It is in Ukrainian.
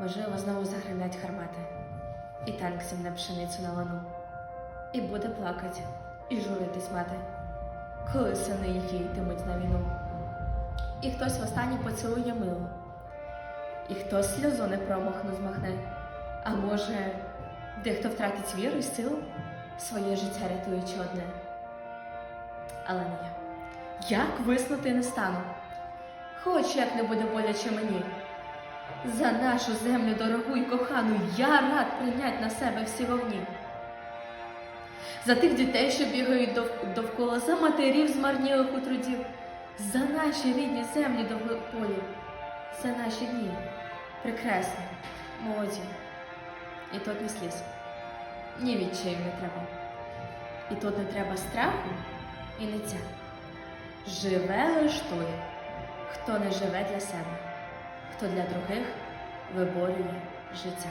Можливо, знову загримять гармати, і танк зімне пшеницю на лану. І буде плакать, і журитись мати, коли сини їх йтимуть на війну. І хтось востаннє поцілує мило, і хтось сльозу не промахну змахне. А може, дехто втратить віру і силу, своє життя рятуючи одне. Але не я. Як виснути не стану, хоч як не буде боляче мені. За нашу землю дорогу і кохану я рад прийняти на себе всі вогні. За тих дітей, що бігають довкола, за матерів змарнілих у трудів, за наші рідні землі довгополі, за наші дні, прекрасні, молоді. І тут не сліз, ні відчаю не треба. І тут не треба страху і ниття. Живе лиш той, хто не живе для себе, хто для других виборює життя.